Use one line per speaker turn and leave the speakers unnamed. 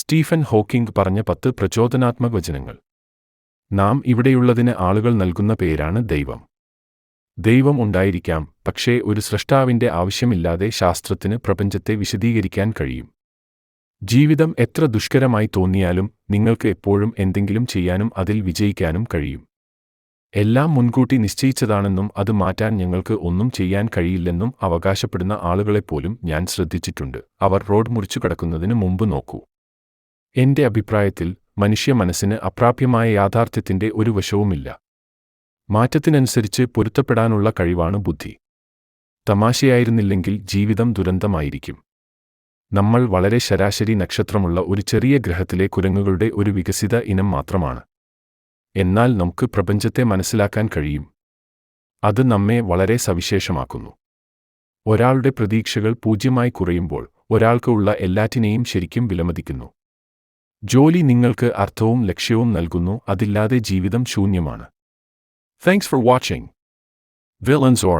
Stephen Hawking പറഞ്ഞ പത്ത് പ്രചോദനാത്മക വചനങ്ങൾ. നാം ഇവിടെയുള്ളതിന് ആളുകൾ നൽകുന്ന പേരാണ് ദൈവം. ദൈവം ഉണ്ടായിരിക്കാം പക്ഷേ ഒരു സൃഷ്ടാവിന്റെ ആവശ്യമില്ലാതെ ശാസ്ത്രത്തിന് പ്രപഞ്ചത്തെ വിശദീകരിക്കാൻ കഴിയും. ജീവിതം എത്ര ദുഷ്കരമായി തോന്നിയാലും നിങ്ങൾക്ക് എപ്പോഴും എന്തെങ്കിലും ചെയ്യാനും അതിൽ വിജയിക്കാനും കഴിയും. എല്ലാം മുൻകൂട്ടി നിശ്ചയിച്ചതാണെന്നും അത് മാറ്റാൻ ഞങ്ങൾക്ക് ഒന്നും ചെയ്യാൻ കഴിയില്ലെന്നും അവകാശപ്പെടുന്ന ആളുകളെപ്പോലും ഞാൻ ശ്രദ്ധിച്ചിട്ടുണ്ട്. അവർ റോഡ് മുറിച്ചു കടക്കുന്നതിന് മുമ്പ് നോക്കൂ. എന്റെ അഭിപ്രായത്തിൽ മനുഷ്യ മനസ്സിന് അപ്രാപ്യമായ യാഥാർത്ഥ്യത്തിന്റെ ഒരു വശവുമില്ല. മാറ്റത്തിനനുസരിച്ച് പൊരുത്തപ്പെടാനുള്ള കഴിവാണ് ബുദ്ധി. തമാശയായിരുന്നില്ലെങ്കിൽ ജീവിതം ദുരന്തമായിരിക്കും. നമ്മൾ വളരെ ശരാശരി നക്ഷത്രമുള്ള ഒരു ചെറിയ ഗ്രഹത്തിലെ കുരങ്ങുകളുടെ ഒരു വികസിത ഇനം മാത്രമാണ്. എന്നാൽ നമുക്ക് പ്രപഞ്ചത്തെ മനസ്സിലാക്കാൻ കഴിയും. അത് നമ്മെ വളരെ സവിശേഷമാക്കുന്നു. ഒരാളുടെ പ്രതീക്ഷകൾ പൂജ്യമായി കുറയുമ്പോൾ ഒരാൾക്ക് ഉള്ള എല്ലാറ്റിനെയും ശരിക്കും വിലമതിക്കുന്നു. ജോലി നിങ്ങൾക്ക് അർത്ഥവും ലക്ഷ്യവും നൽകുന്നു അതില്ലാതെ ജീവിതം ശൂന്യമാണ്. Thanks for watching and orb